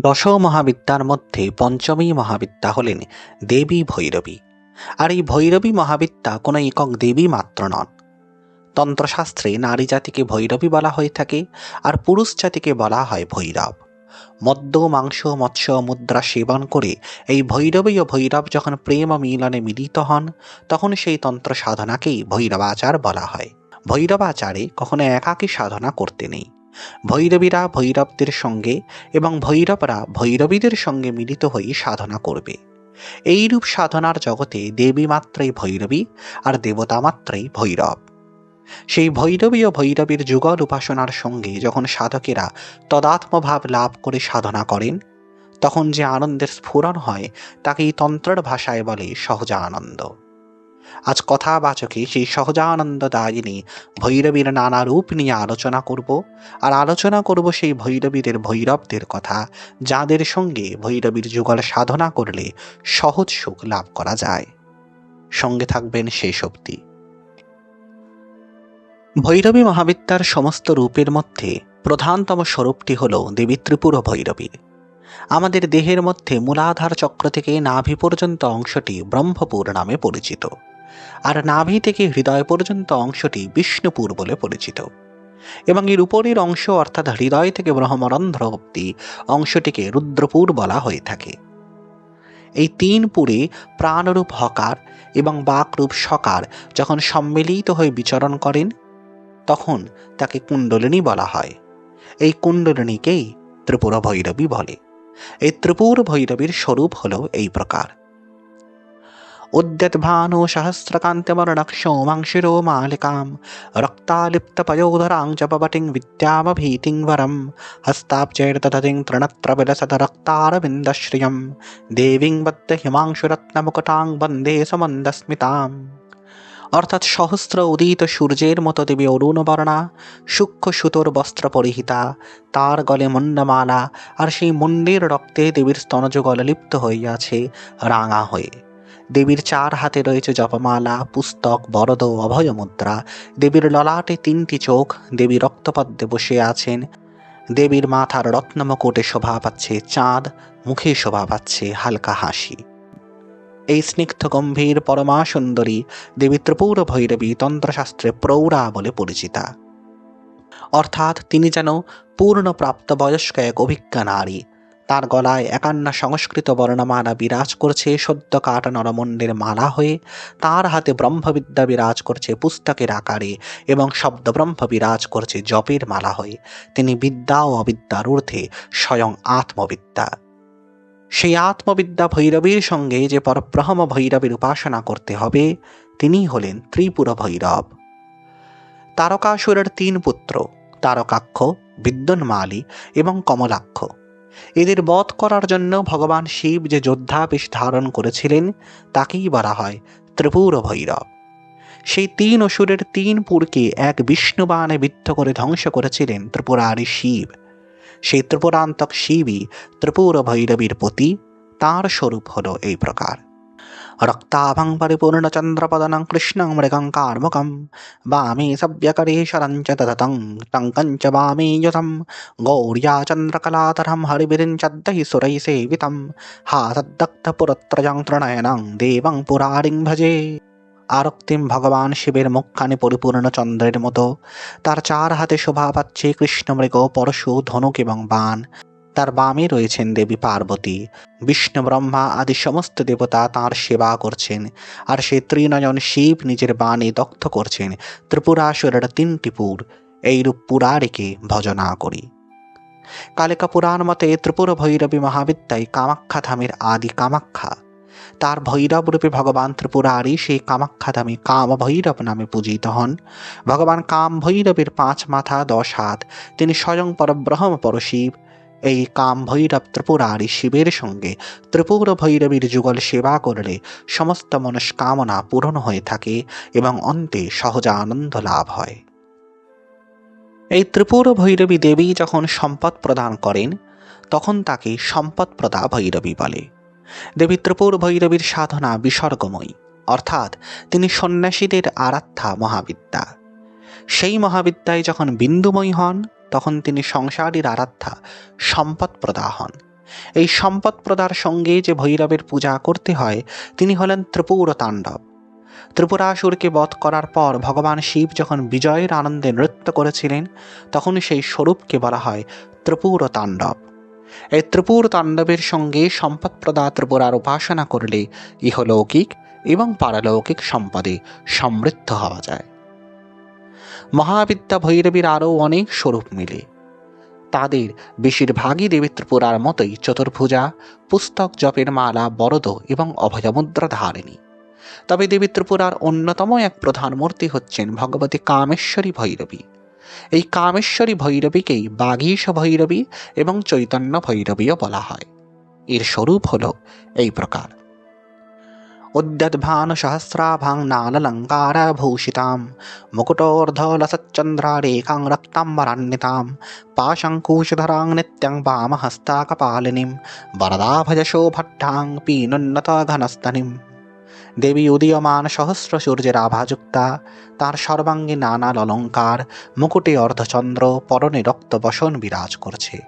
দশ মহাবিদ্যার মধ্যে পঞ্চমী মহাবিদ্যা হলেন দেবী ভৈরবী। আর এই ভৈরবী মহাবিদ্যা কোনো একক দেবী মাত্র নন। তন্ত্রশাস্ত্রে নারী জাতিকে ভৈরবী বলা হয়ে থাকে আর পুরুষ জাতিকে বলা হয় ভৈরব। মদ্য, মাংস, মৎস্য, মুদ্রা সেবন করে এই ভৈরবী ও ভৈরব যখন প্রেম মিলনে মিলিত হন, তখন সেই তন্ত্র সাধনাকেই ভৈরবাচার বলা হয়। ভৈরবাচারে কখনো একাকী সাধনা করতে নেই। ভৈরবীরা ভৈরবদের সঙ্গে এবং ভৈরবরা ভৈরবীদের সঙ্গে মিলিত হয়ে সাধনা করবে। এইরূপ সাধনার জগতে দেবী মাত্রই ভৈরবী আর দেবতা মাত্রই ভৈরব। সেই ভৈরবী ও ভৈরবীর যুগল উপাসনার সঙ্গে যখন সাধকেরা তদাত্মভাব লাভ করে সাধনা করেন, তখন যে আনন্দের স্ফুরণ হয়, তাকেই তন্ত্রের ভাষায় বলে সহজানন্দ। আজ কথাবাচকে সেই সহজানন্দ দায়িনী ভৈরবীর নানা রূপ নিয়ে আলোচনা করব আর আলোচনা করব সেই ভৈরবীদের ভৈরবদের কথা, যাদের সঙ্গে ভৈরবীর যুগল সাধনা করলে সহজ সুখ লাভ করা যায়। সঙ্গে থাকবেন শেষ অবধি। ভৈরবী মহাবিদ্যার সমস্ত রূপের মধ্যে প্রধানতম স্বরূপটি হল দেবী ত্রিপুর ভৈরবী। আমাদের দেহের মধ্যে মূলাধার চক্র থেকে নাভি পর্যন্ত অংশটি ব্রহ্মপুর নামে পরিচিত। আর নাভি থেকে হৃদয় পর্যন্ত অংশটি বিষ্ণুপুর বলে পরিচিত। এবং এর উপরের অংশ অর্থাৎ হৃদয় থেকে ব্রহ্মরন্ধ্র অব্দি অংশটিকে রুদ্রপুর বলা হয়ে থাকে। এই তিন পুরে প্রাণরূপ হকার এবং বাকরূপ সকার যখন সম্মিলিত হয়ে বিচরণ করেন, তখন তাকে কুণ্ডলিনী বলা হয়। এই কুণ্ডলিনীকেই ত্রিপুর ভৈরবী বলে। এই ত্রিপুর ভৈরবীর স্বরূপ হল এই প্রকার। উদ্যদ্ভানো सहस्रकान्त्यमर्णक्षोमांशिरो मालिकां रक्तालिप्तपयोधरां च पवटिं विद्यामभीतिं वरं हस्ताब्जैर्दधतिं तृणत्रविलसतरक्तारविन्दश्रियं देवीं बद्धहिमांशुरत्नमुकुटां वन्दे समन्दस्मिताम् অর্থাৎ সহস্র উদিত সূর্যের মতো দেবী অরুণবর্ণা সূক্ষ্ম সুতোর বস্ত্র পরিহিতা তার গলে মুন্ডমালা আর সেই মুন্ডের রক্তে দেবীর স্তনযুগল লিপ্ত হইয়াছে রাঙা হয়ে দেবীর চার হাতে রয়েছে জপমালা, পুস্তক, বরদ অভয় মুদ্রা। দেবীর ললাটে তিনটি চোখ, দেবী রক্তপদ্মে বসে আছেন। দেবীর মাথার রত্নমকুটে শোভা পাচ্ছে চাঁদ, মুখে শোভা পাচ্ছে হালকা হাসি। এই স্নিগ্ধ গম্ভীর পরমা সুন্দরী দেবী ত্রিপুর ভৈরবী তন্ত্রশাস্ত্রে প্রৌঢ়া বলে পরিচিতা। অর্থাৎ তিনি যেন পূর্ণ প্রাপ্তবয়স্ক এক অভিজ্ঞা নারী। তার গলায় একান্না সংস্কৃত বর্ণমালা বিরাজ করছে, সদ্য কাটা নরমণ্ডের মালা হয়ে। তার হাতে ব্রহ্মবিদ্যা বিরাজ করছে পুস্তকের আকারে এবং শব্দ ব্রহ্ম বিরাজ করছে জপের মালা হয়ে। তিনি বিদ্যা ও অবিদ্যার ঊর্ধ্বে স্বয়ং আত্মবিদ্যা। সেই আত্মবিদ্যা ভৈরবীর সঙ্গে যে পরব্রহ্ম ভৈরবীর উপাসনা করতে হবে, তিনি হলেন ত্রিপুর ভৈরব। তারকাসুরের তিন পুত্র, তারকাক্ষ, বিদ্যন্মালী এবং কমলাক্ষ। এদের বধ করার জন্য ভগবান শিব যে যোদ্ধা বেশ ধারণ করেছিলেন, তাকেই বলা হয় ত্রিপুর ভৈরব সেই তিন অসুরের তিন পুরকে এক বিষ্ণুবাণে বিদ্ধ করে ধ্বংস করেছিলেন ত্রিপুরারি শিব। সেই ত্রিপুরান্তক শিবই ত্রিপুর ভৈরবীর প্রতি তাঁর স্বরূপ হল এই প্রকার। रक्ताभं परिपूर्णचन्द्रपदनं कृष्णं मृगङ्कार्मुकं वामे सव्यकरीशरं च दधतं टङ्कं च वामे युतं गौर्या चन्द्रकलातरं हरिभिरिञ्चद्दैः सुरैः सेवितं हा तद्दग्धपुरत्रयं त्रिणयनं देवं पुरारिं भजे আরক্তিম ভগবান শিবের মুখখানি পরিপূর্ণ চন্দ্রের মতো তার চার হাতে শোভা পাচ্ছে কৃষ্ণমৃগ পরশু ধনুক এবং বান তার বামে রয়েছেন দেবী পার্বতী। বিষ্ণু, ব্রহ্মা আদি সমস্ত দেবতা তাঁর সেবা করছেন। আর সে ত্রিনয়ন শিব নিজের বাণে দগ্ধ করছেন। ত্রিপুরাসুরের তিনটি পুর। এইরূপ পুরারিকে ভজনা করি। কালিকা পুরাণ মতে ত্রিপুর ভৈরবী মহাবিদ্যায় কামাখ্যা ধামের আদি কামাখ্যা। তার ভৈরব রূপে ভগবান ত্রিপুরারি সেই কামাখ্যাধামে কাম ভৈরব নামে পূজিত হন। ভগবান কাম ভৈরবের পাঁচ মাথা দশ হাত। তিনি স্বয়ং পরব্রহ্ম পরশিব এই কাম ভৈরব ত্রিপুরারি শিবের সঙ্গে। ত্রিপুর ভৈরবীর যুগল সেবা করলে সমস্ত মনস্কামনা পূরণ হয়ে থাকে এবং অন্তে সহজা আনন্দ লাভ হয়। এই ত্রিপুর ভৈরবী দেবী যখন সম্পদ প্রদান করেন, তখন তাকে সম্পদ প্রদা ভৈরবী বলে। দেবী ত্রিপুর ভৈরবীর সাধনা বিসর্গময়ী, অর্থাৎ তিনি সন্ন্যাসীদের আরাধ্যা মহাবিদ্যা। সেই মহাবিদ্যায় যখন বিন্দুময়ী হন তখন তিনি সংসারীর আরাধ্যা, সম্পদ প্রদা হন। এই সম্পদ প্রদার সঙ্গে যে ভৈরবের পূজা করতে হয়, তিনি হলেন ত্রিপুর তাণ্ডব। ত্রিপুরাসুরকে বধ করার পর ভগবান শিব যখন বিজয়ের আনন্দে নৃত্য করেছিলেন, তখন সেই স্বরূপকে বলা হয় ত্রিপুর তাণ্ডব। এই ত্রিপুর তাণ্ডবের সঙ্গে সম্পদ প্রদা ত্রিপুরার উপাসনা করলে ইহলৌকিক এবং পারলৌকিক সম্পদে সমৃদ্ধ হওয়া যায়। মহাবিদ্যা ভৈরবীর আরও অনেক স্বরূপ মিলে। তাদের বেশিরভাগই দেবী ত্রিপুরার মতোই চতুর্ভুজা, পুস্তক জপের মালা, বরদ এবং অভয়মুদ্রা ধারিণী। তবে দেবী ত্রিপুরার অন্যতম এক প্রধান মূর্তি হচ্ছেন ভগবতী কামেশ্বরী ভৈরবী। এই কামেশ্বরী ভৈরবীকেই বাগীশ ভৈরবী এবং চৈতন্য ভৈরবীও বলা হয়। এর স্বরূপ হল এই প্রকার। উদ্যদ্ভান সহস্রাভাং নাললঙ্কার ভূষিতাম মুকুটোর্ধলসচ্চন্দ্রারেখাং রক্তাম্বরান্বিতাম পাশঙ্কুশধরাং নিত্যং বামহস্তাকপালিনীম বরদাভজশোভট্টাং পীনুন্নত ঘনস্তনিম দেবী উদীয়মান সহস্র সূর্যের আভাযুক্তা তার সর্বাঙ্গে নানাল অলঙ্কার মুকুটে অর্ধচন্দ্র পরনে রক্ত বসন বিরাজ করছে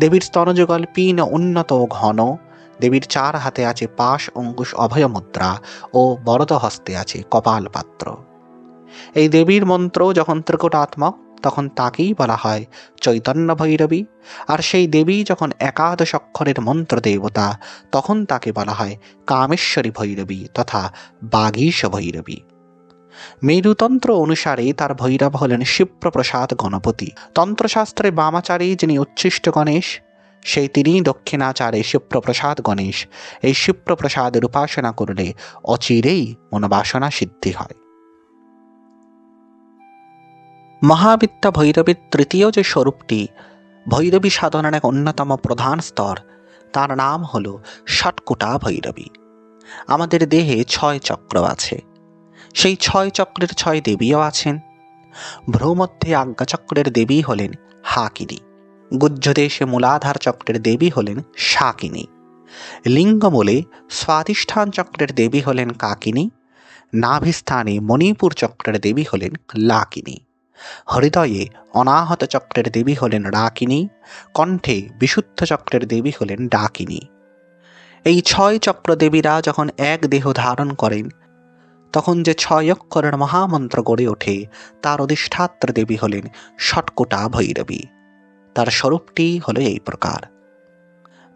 দেবীর স্তনযুগল পিন উন্নত ঘন দেবীর চার হাতে আছে পাশ, অঙ্কুশ অভয় মুদ্রা ও বরদ হস্তে আছে কপাল পাত্র এই দেবীর মন্ত্র যখন ত্রিকুটাত্মক, তখন তাকেই বলা হয় চৈতন্য ভৈরবী। আর সেই দেবী যখন একাদশ অক্ষরের মন্ত্র দেবতা, তখন তাকে বলা হয় কামেশ্বরী ভৈরবী তথা বাগীশ ভৈরবী। মেরুতন্ত্র অনুসারে তার ভৈরব হলেন শিবপ্রসাদ গণপতি। তন্ত্রশাস্ত্রে বামাচারী যিনি উচ্ছিষ্ট গণেশ সেই তিনি দক্ষিণাচারে শিবপ্রসাদ গণেশ। এই শিবপ্রসাদের উপাসনা করলে অচিরেই মনোবাসনা সিদ্ধি হয়। মহাবিদ্যা ভৈরবীর তৃতীয় যে স্বরূপটি, ভৈরবী সাধনার এক অন্যতম প্রধান স্তর, তার নাম হল ষটকুটা ভৈরবী। আমাদের দেহে ছয় চক্র আছে। সেই ছয় চক্রের ছয় দেবীও আছেন। ভ্রমধ্যে আজ্ঞাচক্রের দেবী হলেন হাকিনী। গুজ্জদেশে মূলাধার চক্রের দেবী হলেন শাকিনী। লিঙ্গমূলে স্বাধিষ্ঠান চক্রের দেবী হলেন কাকিনী। নাভিস্থানে মণিপুর চক্রের দেবী হলেন লাকিনী। হৃদয়ে অনাহত চক্রের দেবী হলেন রাকিনী। কণ্ঠে বিশুদ্ধ চক্রের দেবী হলেন ডাকিনী। এই ছয় চক্র দেবীরা যখন এক দেহ ধারণ করেন, তখন যে ছয় অক্ষরের মহামন্ত্র গড়ে ওঠে, তার অধিষ্ঠাত্র দেবী হলেন ষটকুটা ভৈরবী। তার স্বরূপটি হলো এই প্রকার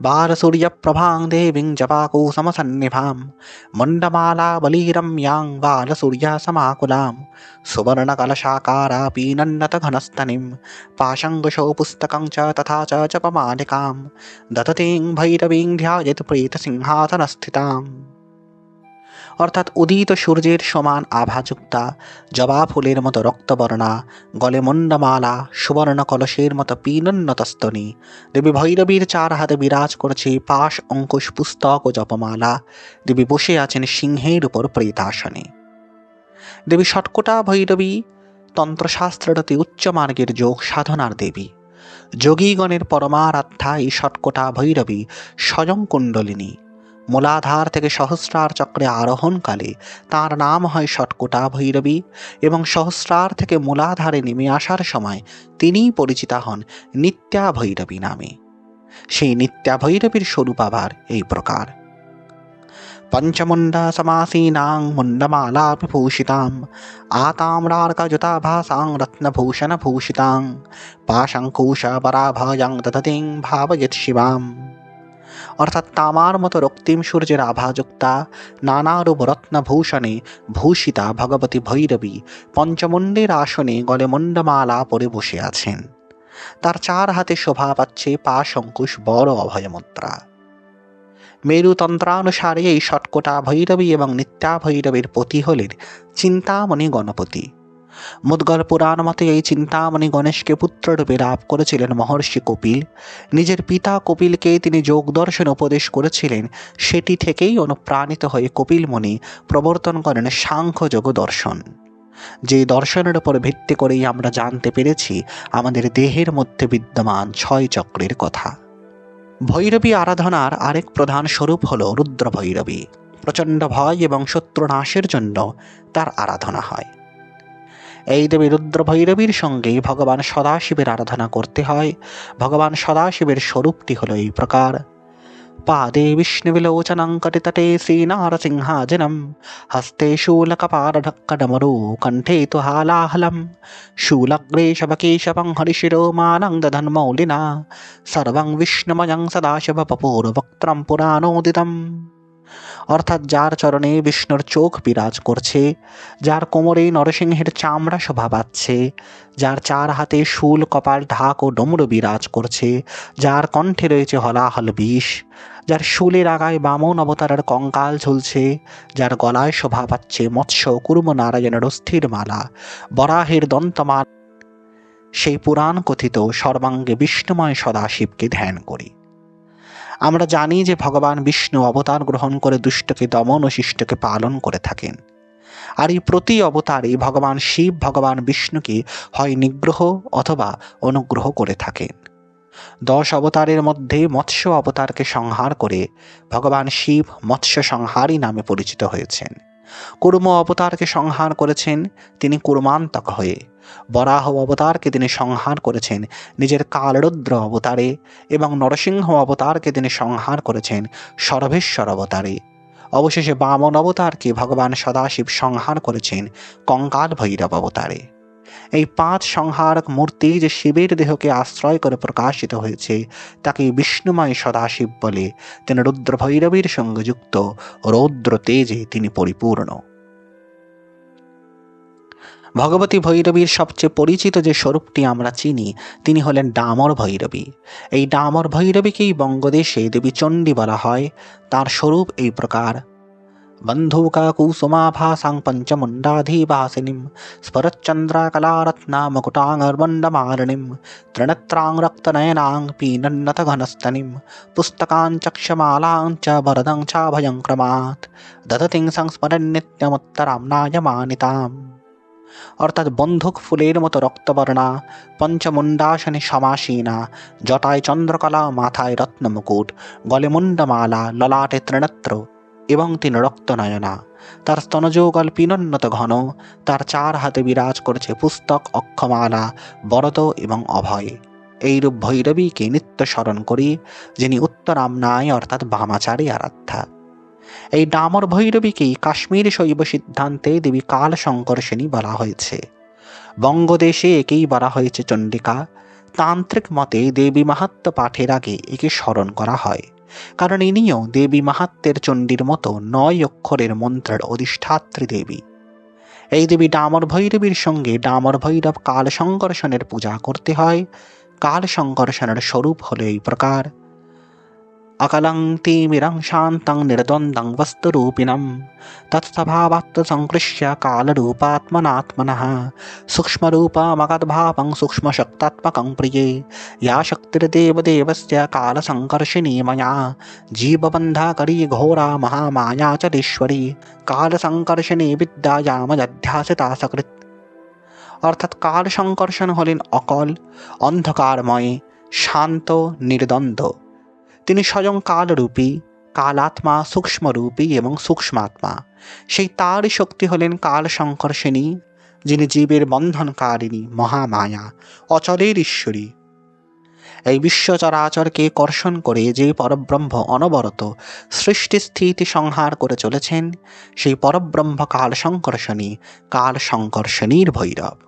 बालसूर्यप्रभां देवीं जपाकुसमसन्निभां मण्डमालाबलीरम्यां बालसूर्यसमाकुलां सुवर्णकलशाकारा पीनन्नतघनस्तनिं पाशङ्कुशो पुस्तकं च तथा च जपमालिकां दततीं भैरवीं ध्यायेत् प्रीतसिंहासनस्थिताम् অর্থাৎ উদিত সূর্যের সমান আভাযুক্তা জবা ফুলের মতো রক্তবর্ণা, গলে মণ্ডমালা সুবর্ণ কলসের মতো পিনন্নতস্তনী, দেবী ভৈরবীর চার হাতে বিরাজ করছে পাশ, অঙ্কুশ, পুস্তক ও জপমালা, দেবী বসে আছেন সিংহের উপর প্রেতাসনে। দেবী শটকোটা ভৈরবী তন্ত্রশাস্ত্রের অতি উচ্চ মার্গের যোগ সাধনার দেবী। যোগীগণের পরমারাধ্যা এই শটকোটা ভৈরবী, স্বয়ং কুণ্ডলিনী। মূলাধার থেকে সহস্রার চক্রে আরোহণকালে তার নাম হয় শটকোটা ভৈরবী এবং সহস্রার থেকে মূলাধারে নেমে আসার সময় তিনিই পরিচিতা হন নিত্যা ভৈরবী নামে। সেই নিত্যা ভৈরবীর স্বরূপ আবার এই প্রকার। পঞ্চমুণ্ড সমাসীনাং মুন্ডমালা মুণ্ডমালাপিভূষিতাম আতাম্রার্কজুতাভাসাং রত্নভূষণভূষিতাং, পাশঙ্কুশ পরাভয়ং দধতিং ভাবয়ৎ শিবাম। অর্থাৎ তামার মতো রক্তিম সূর্যের আভাযুক্তা নানারূপ রত্নভূষণে ভূষিতা ভগবতী ভৈরবী পঞ্চমুণ্ডের আসনে গলে মণ্ডমালা পরে বসে আছেন। তার চার হাতে শোভা পাচ্ছে পা অঙ্কুশ বড় অভয়মুদ্রা। মেরুতন্ত্রানুসারে এই শটকোটা ভৈরবী এবং নিত্যা ভৈরবীর পতি হলেন চিন্তামণি গণপতি। মুদ্গল পুরাণ মতে এই চিন্তামণি গণেশকে পুত্ররূপে লাভ করেছিলেন মহর্ষি কপিল। নিজের পিতা কপিলকে তিনি যোগ দর্শন উপদেশ করেছিলেন। সেটি থেকেই অনুপ্রাণিত হয়ে কপিলমণি প্রবর্তন করেন সাংখ্য যোগ দর্শন। যে দর্শনের উপর ভিত্তি করেই আমরা জানতে পেরেছি আমাদের দেহের মধ্যে বিদ্যমান ছয় চক্রের কথা। ভৈরবী আরাধনার আরেক প্রধান স্বরূপ হল রুদ্র ভৈরবী প্রচণ্ড ভয় এবং শত্রু নাশের জন্য তার আরাধনা হয়। এই দেবী রুদ্র ভৈরবীর ভগবান সদাশিবের আরাধনা করতে হয়। ভগবান সদাশিবের স্বরূপটি হল এই প্রকার। পাদে বিষ্ণুবিলোচনাং কটিতটে শ্রীনারসিংহাজনম হস্তে শূলকপারঢক্কডমরু কণ্ঠে তু হালাহলম শূলগ্রে শবকেশবং হরিশিরো মানন্দ ধন্মৌলিনা সর্বং বিষ্ণুময়ং সদাশিব পপুরবক্ত্রম পুরাণোদিতম। অর্থাৎ যার চরণে বিষ্ণুর চোখ বিরাজ করছে, যার কোমরে নরসিংহের চামড়া শোভা পাচ্ছে, যার চার হাতে শুল, কপাল, ঢাক ও ডমরু বিরাজ করছে, যার কণ্ঠে রয়েছে হলাহল বিষ, যার শুলের আগায় বামন অবতারের কঙ্কাল ঝুলছে, যার গলায় শোভা পাচ্ছে মৎস্য কুর্ম নারায়ণের অস্থির মালা, বরাহের দন্তমাল সেই পুরাণ কথিত সর্বাঙ্গে বিষ্ণুময় সদাশিবকে ধ্যান করি। আমরা জানি যে ভগবান বিষ্ণু অবতার গ্রহণ করে দুষ্টকে দমন ও শিষ্টকে পালন করে থাকেন। আর এই প্রতি অবতারে ভগবান শিব, ভগবান বিষ্ণুকে হয় নিগ্রহ অথবা অনুগ্রহ করে থাকেন। দশ অবতারের মধ্যে মৎস্য অবতারকে সংহার করে ভগবান শিব মৎস্য সংহারী নামে পরিচিত হয়েছেন। কুর্ম অবতারকে সংহার করেছেন তিনি কুর্মান্তক হয়ে। বরাহ অবতারকে তিনি সংহার করেছেন নিজের কালরুদ্র অবতারে এবং নরসিংহ অবতারকে তিনি সংহার করেছেন সর্বেশ্বর অবতারে। অবশেষে বামন অবতারকে ভগবান সদাশিব সংহার করেছেন কঙ্কাল ভৈরব অবতারে। এই পাঁচ সংহারক মূর্তি যে শিবের দেহকে আশ্রয় করে প্রকাশিত হয়েছে, তাকে বিষ্ণুময় সদাশিব বলে তিনি রুদ্র ভৈরবীর সঙ্গে যুক্ত রৌদ্র তেজে তিনি পরিপূর্ণ। ভগবতী ভৈরবীর সবচেয়ে পরিচিত যে স্বরূপটি আমরা চিনি, তিনি হলেন ডামর ভৈরবী। এই ডামর ভৈরবীকেই বঙ্গদেশে দেবী চণ্ডী বলা হয়। তার স্বরূপ এই প্রকার। बन्धूकाकुसुमाभासां पञ्चमुण्डाधिवासिनीं स्फुरच्चन्द्राकलारत्नामकुटाङ्गर्मण्डमालिनीं त्रिणत्रां रक्तनयनां पीनन्नतघनस्तनीं पुस्तकां चक्षमालां च वरदं चाभयं क्रमात् ददतिं সংস্মরণ নিত্যমুত্তরাম নায়মানিতাম অর্থাৎ বন্ধুক ফুলের মতো রক্তবর্ণা পঞ্চমুণ্ডাসনে সমাসীনা জটায় চন্দ্রকলা মাথায় রত্নমুকুট গলে মুন্ডমালা ললাটে ত্রিণত্র এবং তিনি রক্তনয়না। তার স্তনযৌগল পিনোন্নত ঘন, তার চার হাতে বিরাজ করছে পুস্তক, অক্ষমালা বরদ এবং অভয়। এইরূপ ভৈরবীকে নিত্য স্মরণ করি, যিনি উত্তরামনায় অর্থাৎ বামাচারী আরাধ্যা। এই ডামর ভৈরবীকেই কাশ্মীর শৈব সিদ্ধান্তে দেবী কাল শঙ্কর্ষণী বলা হয়েছে। বঙ্গদেশে একেই বলা হয়েছে চণ্ডিকা। তান্ত্রিক মতে দেবী মাহাত্ম পাঠের আগে একে স্মরণ করা হয়। কারণ ইনিও দেবী মাহাত্মের চণ্ডীর মতো নয় অক্ষরের মন্ত্রের অধিষ্ঠাত্রী দেবী। এই দেবী ডামর ভৈরবীর সঙ্গে ডামর ভৈরব কাল সংকর্ষণের পূজা করতে হয়। কাল সংকর্ষণের স্বরূপ হল এই প্রকার। अकलं तीमिरं शान्तं निर्द्वन्द्वं वस्तुरूपिणं तत्स्वभावात् सङ्कृष्य कालरूपात्मनात्मनः। सूक्ष्मरूपमगद्भावं सूक्ष्मशक्तात्मकं प्रिये। या शक्तिर्देवदेवस्य कालसङ्कर्षिणी मया। जीवबन्धाकरी घोरा महामाया महामायाचलेश्वरी कालसङ्कर्षिणी विद्यायामयध्यासिता सकृत् অর্থাৎ কাল সংকর্ষণ अकल। অকল অন্ধকারময় শান্ত তিনি স্বয়ং কালরূপী, কালাত্মা সূক্ষ্মরূপী এবং সূক্ষ্মাত্মা। সেই তারই শক্তি হলেন কাল সংকর্ষণী যিনি জীবের বন্ধনকারিণী, মহামায়া, অচলের ঈশ্বরী। এই বিশ্ব চরাচরকে কর্ষণ করে যে পরব্রহ্ম অনবরত সৃষ্টি স্থিতি সংহার করে চলেছেন, সেই পরব্রহ্ম কাল সংকর্ষণী কাল সংকর্ষণীর ভৈরব।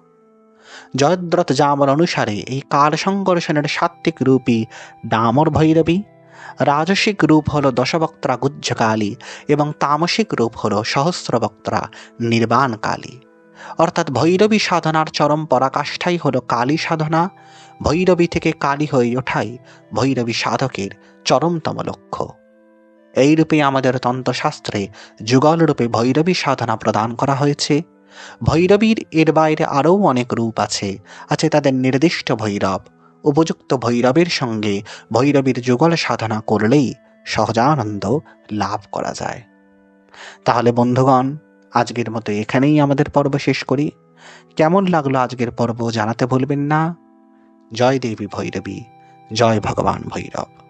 জয়দ্রথ জামর অনুসারে এই কাল সংকর্ষণের সাত্ত্বিক রূপী ডামর ভৈরবী রাজসিক রূপ হল দশবক্ত্রা গুজ্জকালী এবং তামসিক রূপ হল সহস্রবক্ত্রা নির্বাণ কালী অর্থাৎ ভৈরবী সাধনার চরম পরাকাষ্ঠাই হল কালী সাধনা। ভৈরবী থেকে কালী হয়ে ওঠাই ভৈরবী সাধকের চরমতম লক্ষ্য। এই রূপে আমাদের তন্ত্রশাস্ত্রে যুগল রূপে ভৈরবী সাধনা প্রদান করা হয়েছে। ভৈরবীর এর বাইরে আরও অনেক রূপ আছে আছে তাদের নির্দিষ্ট ভৈরব। উপযুক্ত ভৈরবের সঙ্গে ভৈরবীর যুগল সাধনা করলেই সহজানন্দ লাভ করা যায়। তাহলে বন্ধুগণ, আজকের মতো এখানেই আমাদের পর্ব শেষ করি। কেমন লাগল আজকের পর্ব জানাতে ভুলবেন না। জয় দেবী ভৈরবী, জয় ভগবান ভৈরব।